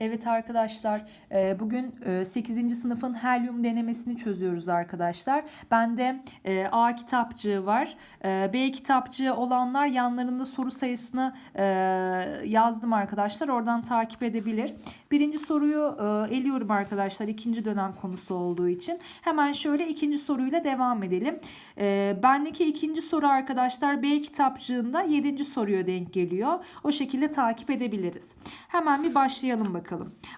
Evet arkadaşlar e, bugün 8. sınıfın helyum denemesini çözüyoruz arkadaşlar. Bende e, A kitapçığı var. E, B kitapçığı olanlar yanlarında soru sayısını e, yazdım arkadaşlar. Oradan takip edebilir. Birinci soruyu e, eliyorum arkadaşlar ikinci dönem konusu olduğu için. Hemen şöyle ikinci soruyla devam edelim. E, bendeki ikinci soru arkadaşlar B kitapçığında 7. soruya denk geliyor. O şekilde takip edebiliriz. Hemen bir başlayalım bakalım.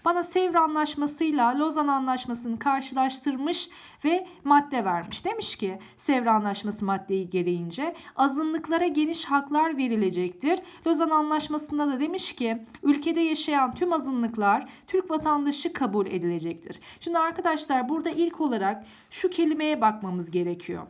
Bana Sevr Anlaşması'yla Lozan Anlaşması'nı karşılaştırmış ve madde vermiş. Demiş ki Sevr Anlaşması maddeyi gereğince azınlıklara geniş haklar verilecektir. Lozan Anlaşması'nda da demiş ki ülkede yaşayan tüm azınlıklar Türk vatandaşı kabul edilecektir. Şimdi arkadaşlar burada ilk olarak şu kelimeye bakmamız gerekiyor.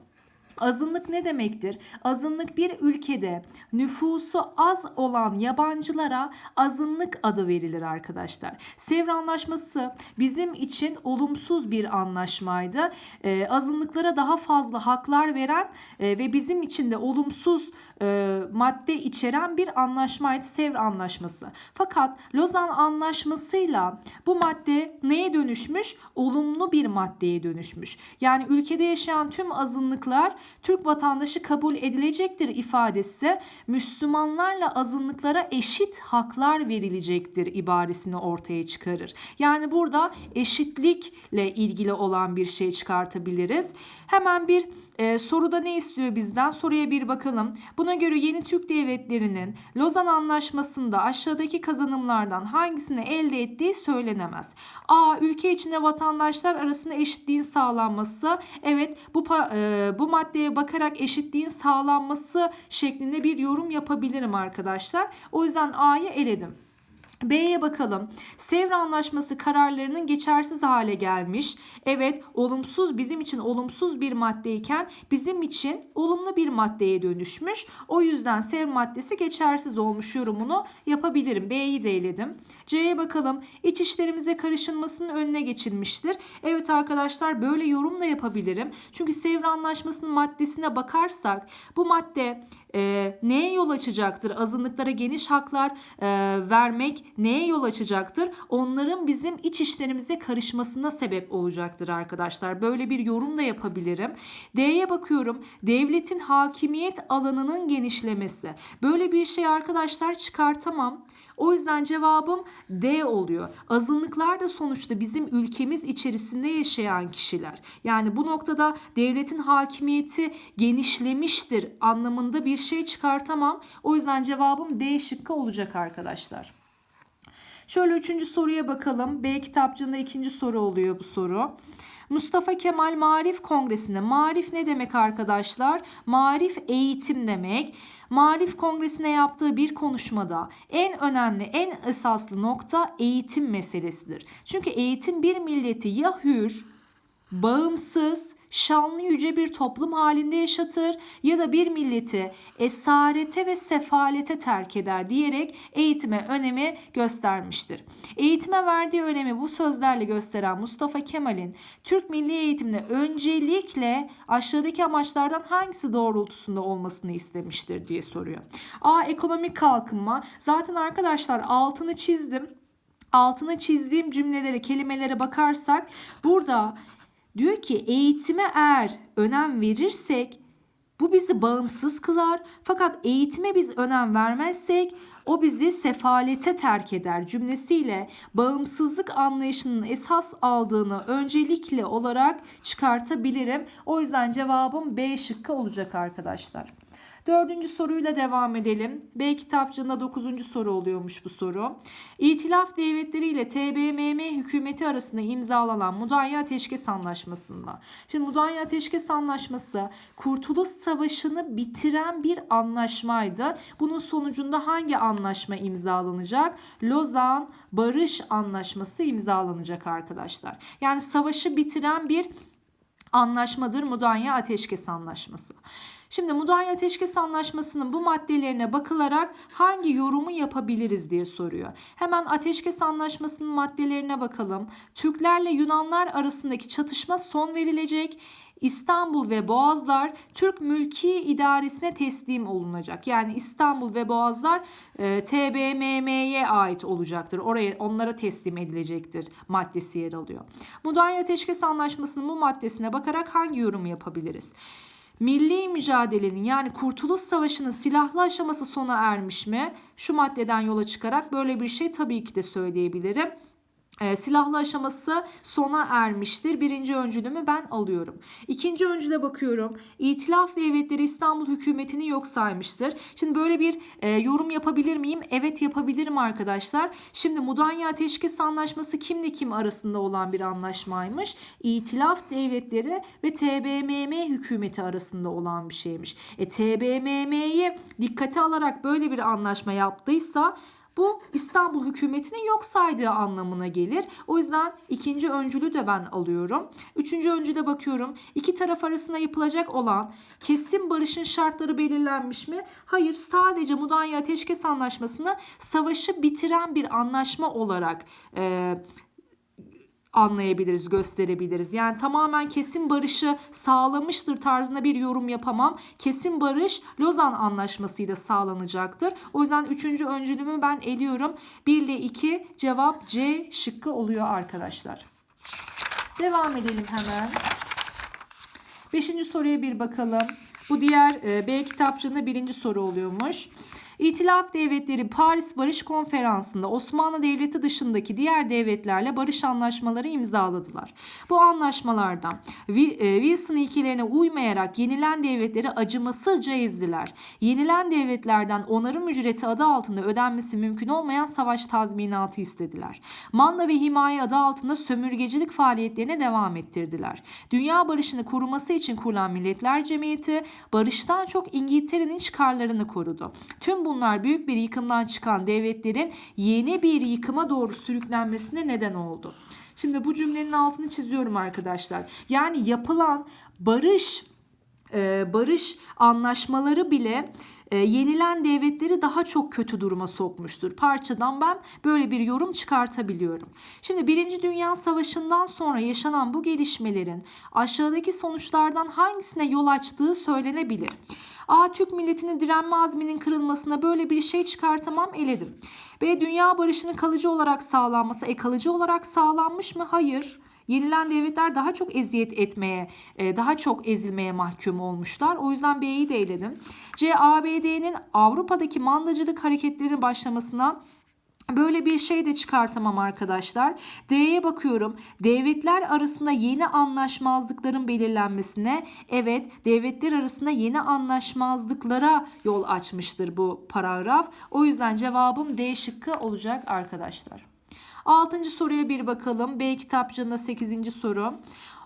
Azınlık ne demektir? Azınlık bir ülkede nüfusu az olan yabancılara azınlık adı verilir arkadaşlar. Sevr Anlaşması bizim için olumsuz bir anlaşmaydı. Ee, azınlıklara daha fazla haklar veren e, ve bizim için de olumsuz e, madde içeren bir anlaşmaydı Sevr Anlaşması. Fakat Lozan Anlaşması'yla bu madde neye dönüşmüş? Olumlu bir maddeye dönüşmüş. Yani ülkede yaşayan tüm azınlıklar Türk vatandaşı kabul edilecektir ifadesi Müslümanlarla azınlıklara eşit haklar verilecektir ibaresini ortaya çıkarır. Yani burada eşitlikle ilgili olan bir şey çıkartabiliriz. Hemen bir e, soruda ne istiyor bizden? Soruya bir bakalım. Buna göre yeni Türk devletlerinin Lozan Anlaşması'nda aşağıdaki kazanımlardan hangisini elde ettiği söylenemez. A. Ülke içinde vatandaşlar arasında eşitliğin sağlanması. Evet bu e, bu maddeye bakarak eşitliğin sağlanması şeklinde bir yorum yapabilirim arkadaşlar. O yüzden A'yı eledim. B'ye bakalım. Sevr Anlaşması kararlarının geçersiz hale gelmiş. Evet, olumsuz bizim için olumsuz bir maddeyken bizim için olumlu bir maddeye dönüşmüş. O yüzden Sevr maddesi geçersiz olmuş yorumunu yapabilirim. B'yi de eledim. C'ye bakalım. İç işlerimize karışılmasının önüne geçilmiştir. Evet arkadaşlar böyle yorum da yapabilirim. Çünkü Sevr Anlaşması'nın maddesine bakarsak bu madde e, neye yol açacaktır? Azınlıklara geniş haklar e, vermek neye yol açacaktır? Onların bizim iç işlerimize karışmasına sebep olacaktır arkadaşlar. Böyle bir yorum da yapabilirim. D'ye bakıyorum. Devletin hakimiyet alanının genişlemesi. Böyle bir şey arkadaşlar çıkartamam. O yüzden cevabım D oluyor. Azınlıklar da sonuçta bizim ülkemiz içerisinde yaşayan kişiler. Yani bu noktada devletin hakimiyeti genişlemiştir anlamında bir şey çıkartamam. O yüzden cevabım D şıkkı olacak arkadaşlar. Şöyle üçüncü soruya bakalım. B kitapçığında ikinci soru oluyor bu soru. Mustafa Kemal Marif Kongresi'nde marif ne demek arkadaşlar? Marif eğitim demek. Marif Kongresi'ne yaptığı bir konuşmada en önemli, en esaslı nokta eğitim meselesidir. Çünkü eğitim bir milleti ya hür, bağımsız, şanlı yüce bir toplum halinde yaşatır ya da bir milleti esarete ve sefalete terk eder diyerek eğitime önemi göstermiştir. Eğitime verdiği önemi bu sözlerle gösteren Mustafa Kemal'in Türk milli eğitimde öncelikle aşağıdaki amaçlardan hangisi doğrultusunda olmasını istemiştir diye soruyor. A. Ekonomik kalkınma. Zaten arkadaşlar altını çizdim altına çizdiğim cümlelere, kelimelere bakarsak burada Diyor ki eğitime eğer önem verirsek bu bizi bağımsız kılar. Fakat eğitime biz önem vermezsek o bizi sefalete terk eder cümlesiyle bağımsızlık anlayışının esas aldığını öncelikli olarak çıkartabilirim. O yüzden cevabım B şıkkı olacak arkadaşlar. Dördüncü soruyla devam edelim. B kitapçığında dokuzuncu soru oluyormuş bu soru. İtilaf devletleri ile TBMM hükümeti arasında imzalanan Mudanya Ateşkes Anlaşması'nda. Şimdi Mudanya Ateşkes Anlaşması Kurtuluş Savaşı'nı bitiren bir anlaşmaydı. Bunun sonucunda hangi anlaşma imzalanacak? Lozan Barış Anlaşması imzalanacak arkadaşlar. Yani savaşı bitiren bir anlaşmadır Mudanya Ateşkes Anlaşması. Şimdi Mudanya Ateşkes Anlaşması'nın bu maddelerine bakılarak hangi yorumu yapabiliriz diye soruyor. Hemen Ateşkes Anlaşması'nın maddelerine bakalım. Türklerle Yunanlar arasındaki çatışma son verilecek. İstanbul ve Boğazlar Türk mülki idaresine teslim olunacak. Yani İstanbul ve Boğazlar e, TBMM'ye ait olacaktır. Oraya onlara teslim edilecektir maddesi yer alıyor. Mudanya Ateşkes Anlaşması'nın bu maddesine bakarak hangi yorumu yapabiliriz? Milli mücadelenin yani Kurtuluş Savaşı'nın silahlı aşaması sona ermiş mi? Şu maddeden yola çıkarak böyle bir şey tabii ki de söyleyebilirim. E, silahlı aşaması sona ermiştir. Birinci öncülümü ben alıyorum. İkinci öncüle bakıyorum. İtilaf devletleri İstanbul hükümetini yok saymıştır. Şimdi böyle bir e, yorum yapabilir miyim? Evet yapabilirim arkadaşlar. Şimdi Mudanya Ateşkes Anlaşması kimle kim arasında olan bir anlaşmaymış? İtilaf devletleri ve TBMM hükümeti arasında olan bir şeymiş. E, TBMM'yi dikkate alarak böyle bir anlaşma yaptıysa bu İstanbul hükümetini yok saydığı anlamına gelir. O yüzden ikinci öncülü de ben alıyorum. Üçüncü öncüde bakıyorum. İki taraf arasında yapılacak olan kesin barışın şartları belirlenmiş mi? Hayır sadece Mudanya Ateşkes Anlaşması'nı savaşı bitiren bir anlaşma olarak e, anlayabiliriz, gösterebiliriz. Yani tamamen kesin barışı sağlamıştır tarzında bir yorum yapamam. Kesin barış Lozan Anlaşması'yla sağlanacaktır. O yüzden üçüncü öncülümü ben eliyorum. 1 ile 2 cevap C şıkkı oluyor arkadaşlar. Devam edelim hemen. Beşinci soruya bir bakalım. Bu diğer e, B kitapçığında birinci soru oluyormuş. İtilaf devletleri Paris Barış Konferansı'nda Osmanlı Devleti dışındaki diğer devletlerle barış anlaşmaları imzaladılar. Bu anlaşmalardan e, Wilson ilkelerine uymayarak yenilen devletleri acımasızca ezdiler. Yenilen devletlerden onarım ücreti adı altında ödenmesi mümkün olmayan savaş tazminatı istediler. Manda ve himaye adı altında sömürgecilik faaliyetlerine devam ettirdiler. Dünya barışını koruması için kurulan Milletler Cemiyeti barıştan çok İngiltere'nin çıkarlarını korudu. Tüm bu bunlar büyük bir yıkımdan çıkan devletlerin yeni bir yıkıma doğru sürüklenmesine neden oldu. Şimdi bu cümlenin altını çiziyorum arkadaşlar. Yani yapılan barış e, barış anlaşmaları bile e, yenilen devletleri daha çok kötü duruma sokmuştur. Parçadan ben böyle bir yorum çıkartabiliyorum. Şimdi Birinci Dünya Savaşı'ndan sonra yaşanan bu gelişmelerin aşağıdaki sonuçlardan hangisine yol açtığı söylenebilir. A. Türk milletinin direnme azminin kırılmasına böyle bir şey çıkartamam eledim. B. Dünya barışının kalıcı olarak sağlanması. E kalıcı olarak sağlanmış mı? Hayır. Yenilen devletler daha çok eziyet etmeye, e, daha çok ezilmeye mahkum olmuşlar. O yüzden B'yi de eledim. C. ABD'nin Avrupa'daki mandacılık hareketlerinin başlamasına Böyle bir şey de çıkartamam arkadaşlar. D'ye bakıyorum. Devletler arasında yeni anlaşmazlıkların belirlenmesine evet devletler arasında yeni anlaşmazlıklara yol açmıştır bu paragraf. O yüzden cevabım D şıkkı olacak arkadaşlar. Altıncı soruya bir bakalım. B kitapçığında 8. soru.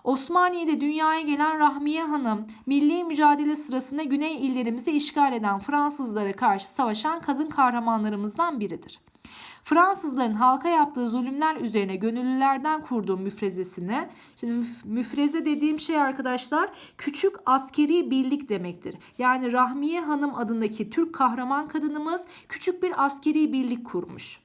Osmaniye'de dünyaya gelen Rahmiye Hanım, milli mücadele sırasında güney illerimizi işgal eden Fransızlara karşı savaşan kadın kahramanlarımızdan biridir. Fransızların halka yaptığı zulümler üzerine gönüllülerden kurduğu müfrezesine, şimdi müfreze dediğim şey arkadaşlar küçük askeri birlik demektir. Yani Rahmiye Hanım adındaki Türk kahraman kadınımız küçük bir askeri birlik kurmuş.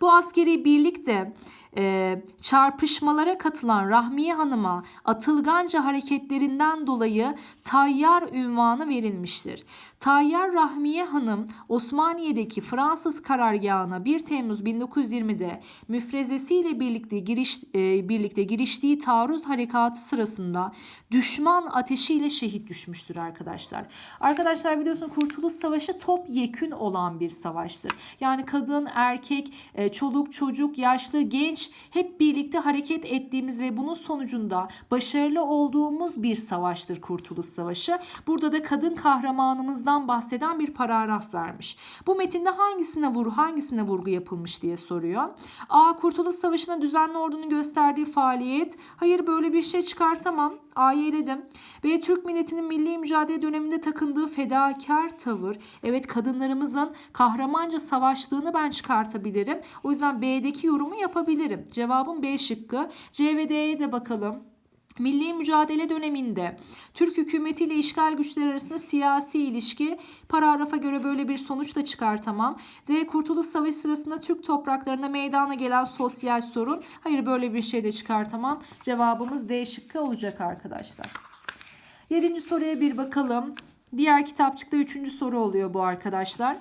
Bu askeri birlik de e, çarpışmalara katılan Rahmiye Hanım'a Atılganca hareketlerinden dolayı Tayyar ünvanı verilmiştir. Tayyar Rahmiye Hanım Osmaniye'deki Fransız karargahına 1 Temmuz 1920'de müfrezesiyle birlikte giriş e, birlikte giriştiği taarruz harekatı sırasında düşman ateşiyle şehit düşmüştür arkadaşlar. Arkadaşlar biliyorsun Kurtuluş Savaşı top yekün olan bir savaştır. Yani kadın, erkek, e, çoluk, çocuk, yaşlı, genç hep birlikte hareket ettiğimiz ve bunun sonucunda başarılı olduğumuz bir savaştır Kurtuluş Savaşı. Burada da kadın kahramanımızdan bahseden bir paragraf vermiş. Bu metinde hangisine vurgu, hangisine vurgu yapılmış diye soruyor. A. Kurtuluş Savaşı'na düzenli ordunun gösterdiği faaliyet. Hayır böyle bir şey çıkartamam. A'yı eledim. B. Türk milletinin milli mücadele döneminde takındığı fedakar tavır. Evet kadınlarımızın kahramanca savaştığını ben çıkartabilirim. O yüzden B'deki yorumu yapabilirim. Cevabım B şıkkı. C ve D'ye de bakalım. Milli mücadele döneminde Türk hükümeti ile işgal güçleri arasında siyasi ilişki paragrafa göre böyle bir sonuç da çıkartamam. D. Kurtuluş Savaşı sırasında Türk topraklarında meydana gelen sosyal sorun. Hayır böyle bir şey de çıkartamam. Cevabımız D şıkkı olacak arkadaşlar. Yedinci soruya bir bakalım. Diğer kitapçıkta üçüncü soru oluyor bu arkadaşlar.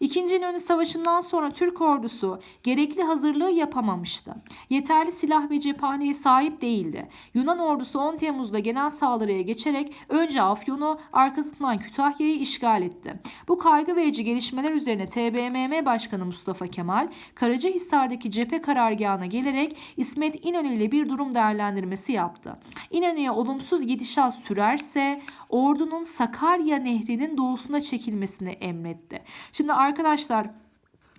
İkinci İnönü Savaşı'ndan sonra Türk ordusu gerekli hazırlığı yapamamıştı. Yeterli silah ve cephaneye sahip değildi. Yunan ordusu 10 Temmuz'da genel saldırıya geçerek önce Afyon'u arkasından Kütahya'yı işgal etti. Bu kaygı verici gelişmeler üzerine TBMM Başkanı Mustafa Kemal Karacahisar'daki cephe karargahına gelerek İsmet İnönü ile bir durum değerlendirmesi yaptı. İnönü'ye olumsuz gidişat sürerse ordunun Sakarya Nehri'nin doğusuna çekilmesini emretti. Şimdi arkadaşlar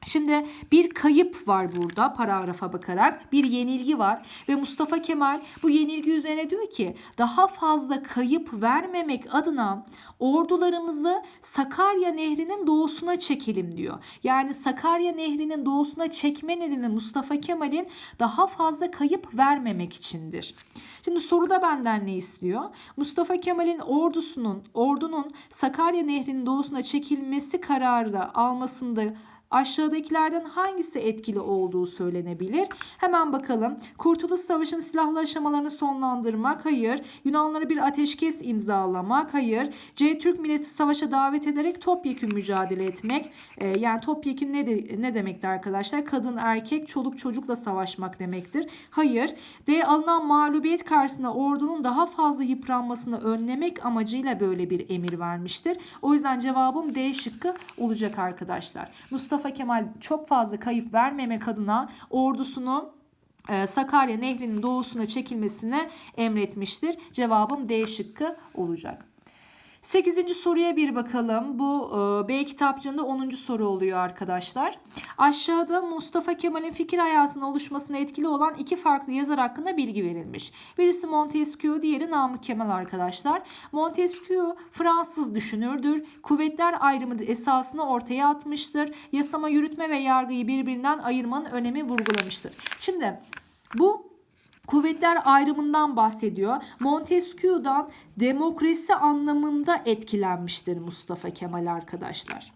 Şimdi bir kayıp var burada paragrafa bakarak bir yenilgi var ve Mustafa Kemal bu yenilgi üzerine diyor ki daha fazla kayıp vermemek adına ordularımızı Sakarya Nehri'nin doğusuna çekelim diyor. Yani Sakarya Nehri'nin doğusuna çekme nedeni Mustafa Kemal'in daha fazla kayıp vermemek içindir. Şimdi soruda benden ne istiyor? Mustafa Kemal'in ordusunun, ordunun Sakarya Nehri'nin doğusuna çekilmesi kararı da almasında aşağıdakilerden hangisi etkili olduğu söylenebilir? Hemen bakalım. Kurtuluş Savaşı'nın silahlı aşamalarını sonlandırmak, hayır. Yunanlara bir ateşkes imzalamak, hayır. C. Türk milleti savaşa davet ederek topyekün mücadele etmek. Ee, yani topyekün ne, de, ne demektir arkadaşlar? Kadın, erkek, çoluk, çocukla savaşmak demektir. Hayır. D. Alınan mağlubiyet karşısında ordunun daha fazla yıpranmasını önlemek amacıyla böyle bir emir vermiştir. O yüzden cevabım D şıkkı olacak arkadaşlar. Mustafa Kemal çok fazla kayıp vermemek adına ordusunu e, Sakarya Nehri'nin doğusuna çekilmesine emretmiştir. Cevabım D şıkkı olacak. 8. soruya bir bakalım. Bu e, B kitapçığında 10. soru oluyor arkadaşlar. Aşağıda Mustafa Kemal'in fikir hayatının oluşmasına etkili olan iki farklı yazar hakkında bilgi verilmiş. Birisi Montesquieu, diğeri Namık Kemal arkadaşlar. Montesquieu Fransız düşünürdür. Kuvvetler ayrımı esasını ortaya atmıştır. Yasama, yürütme ve yargıyı birbirinden ayırmanın önemi vurgulamıştır. Şimdi bu kuvvetler ayrımından bahsediyor. Montesquieu'dan demokrasi anlamında etkilenmiştir Mustafa Kemal arkadaşlar.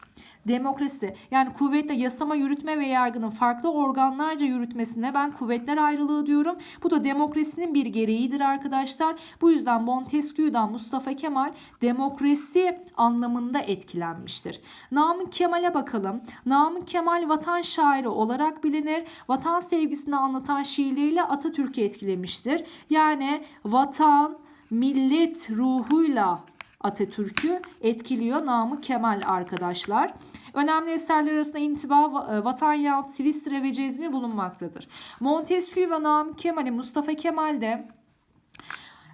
Demokrasi yani kuvvetle yasama, yürütme ve yargının farklı organlarca yürütmesine ben kuvvetler ayrılığı diyorum. Bu da demokrasinin bir gereğidir arkadaşlar. Bu yüzden Montesquieu'dan Mustafa Kemal demokrasi anlamında etkilenmiştir. Namık Kemal'e bakalım. Namık Kemal vatan şairi olarak bilinir. Vatan sevgisini anlatan şiirleriyle Atatürk'ü etkilemiştir. Yani vatan, millet ruhuyla Atatürk'ü etkiliyor Namık Kemal arkadaşlar. Önemli eserler arasında intiba, e, Vatan Yahut Silistre ve Cezmi bulunmaktadır. Montesquieu ve Namık Kemal'i Mustafa Kemal de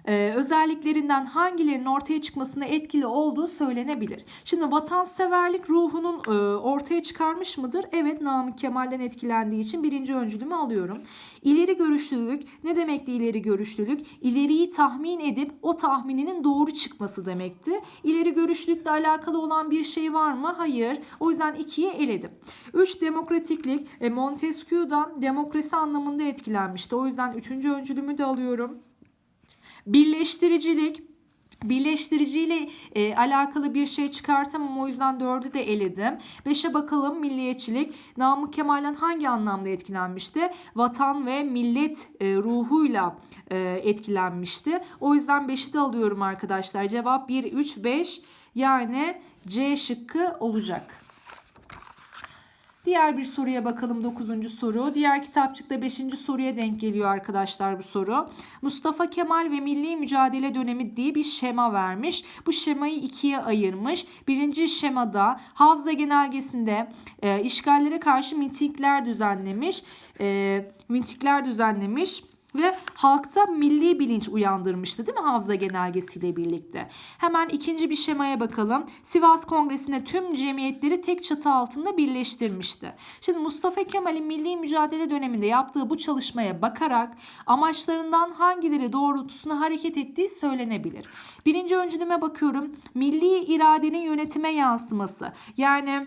e, özelliklerinden hangilerinin ortaya çıkmasına etkili olduğu söylenebilir. Şimdi vatanseverlik ruhunun e, ortaya çıkarmış mıdır? Evet Namık Kemal'den etkilendiği için birinci öncülümü alıyorum. İleri görüşlülük ne demekti ileri görüşlülük? İleriyi tahmin edip o tahmininin doğru çıkması demekti. İleri görüşlülükle alakalı olan bir şey var mı? Hayır. O yüzden ikiye eledim. 3 demokratiklik e, Montesquieu'dan demokrasi anlamında etkilenmişti. O yüzden üçüncü öncülümü de alıyorum. Birleştiricilik Birleştiriciyle e, alakalı bir şey çıkartamam o yüzden dördü de eledim. Beşe bakalım milliyetçilik. Namık Kemal'den hangi anlamda etkilenmişti? Vatan ve millet e, ruhuyla e, etkilenmişti. O yüzden beşi de alıyorum arkadaşlar. Cevap 1, 3, 5 yani C şıkkı olacak. Diğer bir soruya bakalım 9. soru. Diğer kitapçıkta 5. soruya denk geliyor arkadaşlar bu soru. Mustafa Kemal ve Milli Mücadele Dönemi diye bir şema vermiş. Bu şemayı ikiye ayırmış. Birinci şemada Havza Genelgesi'nde e, işgallere karşı mitingler düzenlemiş. E, mitingler düzenlemiş ve halkta milli bilinç uyandırmıştı değil mi Havza Genelgesiyle birlikte. Hemen ikinci bir şemaya bakalım. Sivas Kongresi'nde tüm cemiyetleri tek çatı altında birleştirmişti. Şimdi Mustafa Kemal'in milli mücadele döneminde yaptığı bu çalışmaya bakarak amaçlarından hangileri doğrultusunda hareket ettiği söylenebilir. Birinci öncülüme bakıyorum. Milli iradenin yönetime yansıması. Yani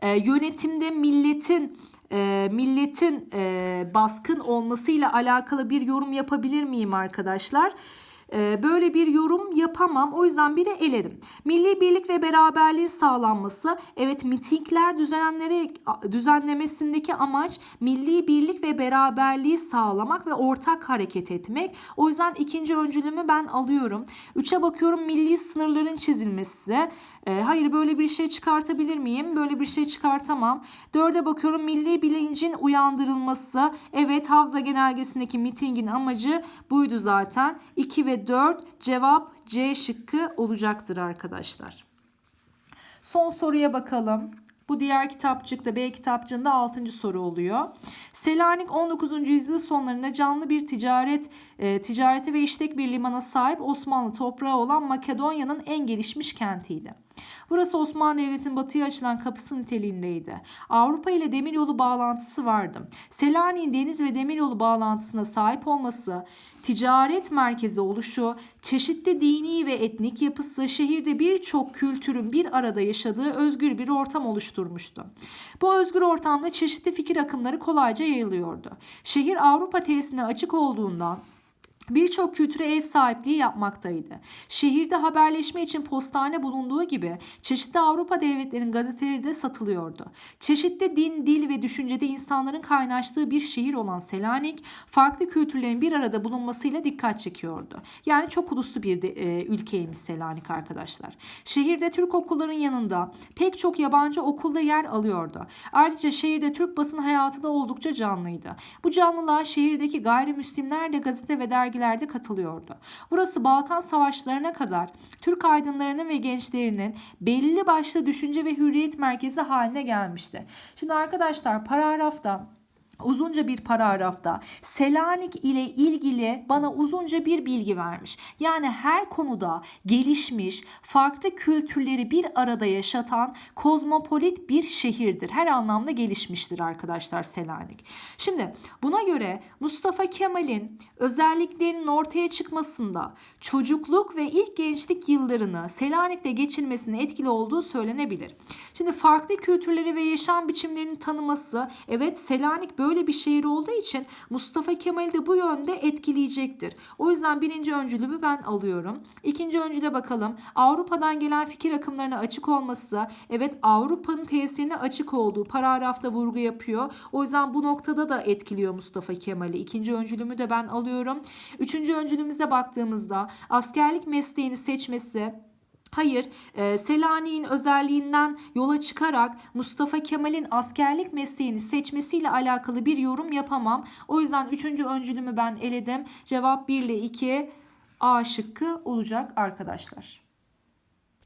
e, yönetimde milletin e, milletin e, baskın olmasıyla alakalı bir yorum yapabilir miyim arkadaşlar? E, böyle bir yorum yapamam. O yüzden biri eledim. Milli birlik ve beraberliğin sağlanması. Evet mitingler düzenlere, düzenlemesindeki amaç milli birlik ve beraberliği sağlamak ve ortak hareket etmek. O yüzden ikinci öncülümü ben alıyorum. Üçe bakıyorum milli sınırların çizilmesi. E, hayır böyle bir şey çıkartabilir miyim? Böyle bir şey çıkartamam. Dörde bakıyorum milli bilincin uyandırılması. Evet Havza Genelgesi'ndeki mitingin amacı buydu zaten. 2 ve 4 cevap C şıkkı olacaktır arkadaşlar. Son soruya bakalım. Bu diğer kitapçıkta B kitapçığında 6. soru oluyor. Selanik 19. yüzyıl sonlarında canlı bir ticaret e, ticarete ve işlek bir limana sahip Osmanlı toprağı olan Makedonya'nın en gelişmiş kentiydi. Burası Osmanlı Devleti'nin batıya açılan kapısı niteliğindeydi. Avrupa ile demiryolu bağlantısı vardı. Selanik'in deniz ve demiryolu bağlantısına sahip olması, ticaret merkezi oluşu, çeşitli dini ve etnik yapısı şehirde birçok kültürün bir arada yaşadığı özgür bir ortam oluşturmuştu. Bu özgür ortamda çeşitli fikir akımları kolayca yayılıyordu. Şehir Avrupa tesisine açık olduğundan birçok kültüre ev sahipliği yapmaktaydı. Şehirde haberleşme için postane bulunduğu gibi çeşitli Avrupa devletlerinin gazeteleri de satılıyordu. Çeşitli din, dil ve düşüncede insanların kaynaştığı bir şehir olan Selanik, farklı kültürlerin bir arada bulunmasıyla dikkat çekiyordu. Yani çok uluslu bir de, e, ülkeymiş Selanik arkadaşlar. Şehirde Türk okulların yanında pek çok yabancı okulda yer alıyordu. Ayrıca şehirde Türk basın hayatı da oldukça canlıydı. Bu canlılığa şehirdeki gayrimüslimler de gazete ve dergi sergilerde katılıyordu. Burası Balkan Savaşlarına kadar Türk aydınlarının ve gençlerinin belli başlı düşünce ve hürriyet merkezi haline gelmişti. Şimdi arkadaşlar paragrafta uzunca bir paragrafta Selanik ile ilgili bana uzunca bir bilgi vermiş. Yani her konuda gelişmiş, farklı kültürleri bir arada yaşatan kozmopolit bir şehirdir. Her anlamda gelişmiştir arkadaşlar Selanik. Şimdi buna göre Mustafa Kemal'in özelliklerinin ortaya çıkmasında çocukluk ve ilk gençlik yıllarını Selanik'te geçirmesine etkili olduğu söylenebilir. Şimdi farklı kültürleri ve yaşam biçimlerini tanıması evet Selanik böyle bir şehir olduğu için Mustafa Kemal'i de bu yönde etkileyecektir. O yüzden birinci öncülümü ben alıyorum. İkinci öncüle bakalım. Avrupa'dan gelen fikir akımlarına açık olması evet Avrupa'nın tesirine açık olduğu paragrafta vurgu yapıyor. O yüzden bu noktada da etkiliyor Mustafa Kemal'i. İkinci öncülümü de ben alıyorum. Üçüncü öncülümüze baktığımızda askerlik mesleğini seçmesi Hayır, e, Selanik'in özelliğinden yola çıkarak Mustafa Kemal'in askerlik mesleğini seçmesiyle alakalı bir yorum yapamam. O yüzden üçüncü öncülümü ben eledim. Cevap 1 ile 2 A şıkkı olacak arkadaşlar.